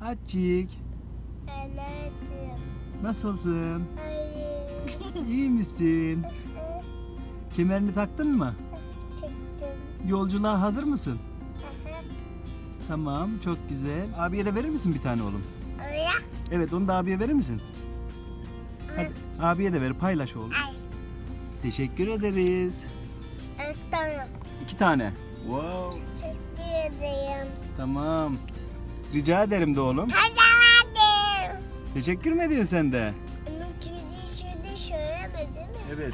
Açık. Evet. Nasılsın? Hayır. İyi misin? Kemerini taktın mı? Çıktım. Yolculuğa hazır mısın? Aha. Tamam, çok güzel. Abiye de verir misin bir tane oğlum? Öyle. Evet, onu da abiye verir misin? Hadi, abiye de ver, paylaş oğlum. Ay. Teşekkür ederiz. Öğretmenim. İki tane. Wow. Teşekkür ederim. Tamam. Rica ederim de oğlum. Kazandım. Teşekkür mü ediyorsun sen de? Şimdi şurada söylemedi mi? Evet.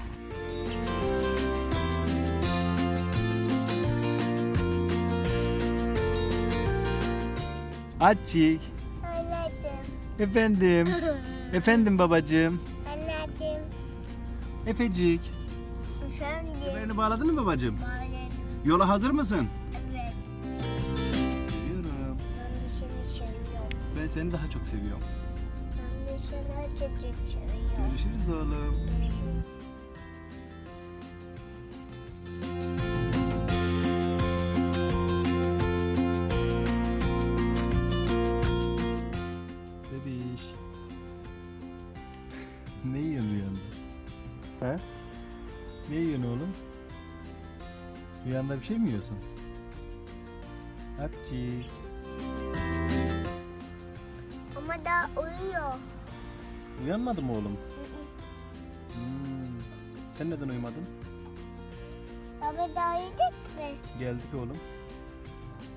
Açık. Anladım. Efendim. Efendim babacığım. Anladım. Efecik. Efendim. Kemerini bağladın mı babacığım? Bağladım. Yola hazır mısın? Ben seni daha çok seviyorum. Ben de seni çocuk seviyorum. Görüşürüz oğlum. Bebiş. ne yiyorsun rüyanda? He? Ne yiyorsun oğlum? Rüyanda bir şey mi yiyorsun? Hapçik. Uyanmadın mı oğlum? Hmm. Sen neden uyumadın? Baba daha yiyecek mi? Geldik oğlum.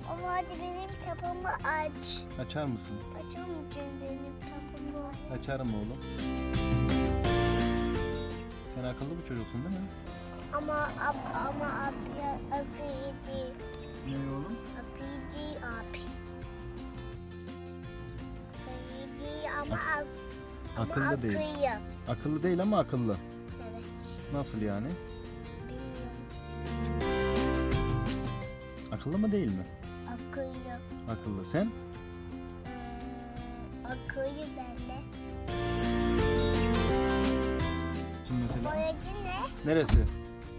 Ama hadi benim tapımı aç. Açar mısın? Mısın benim tapımı? Açarım oğlum. Sen akıllı bir çocuksun değil mi? Ama ab, ama abi akıllı. Ne oğlum? Akıllı abi. Akıllı ama, ak, ama Akıllı değil. akıllı. Değil ama akıllı. Evet. Nasıl yani? Bilmiyorum. Akıllı mı değil mi? Akıllı. Akıllı. Sen? Ee, akıllı bende. Şimdi mesela. Boyacı ne? Neresi?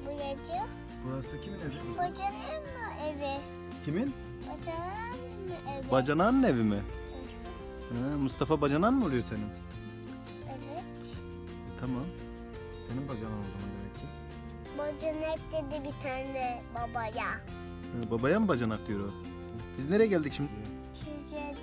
Boyacı. Burası kimin evi? Bacanın mı evi? Kimin? Bacanın mı evi? Bacanağın evi mi? Ha, Mustafa Bacanan mı oluyor senin? Tamam. Senin bacanan o zaman demek ki. Bacanak dedi bir tane babaya. Ha, babaya mı bacanak diyor o? Biz nereye geldik şimdi? Çiçeğe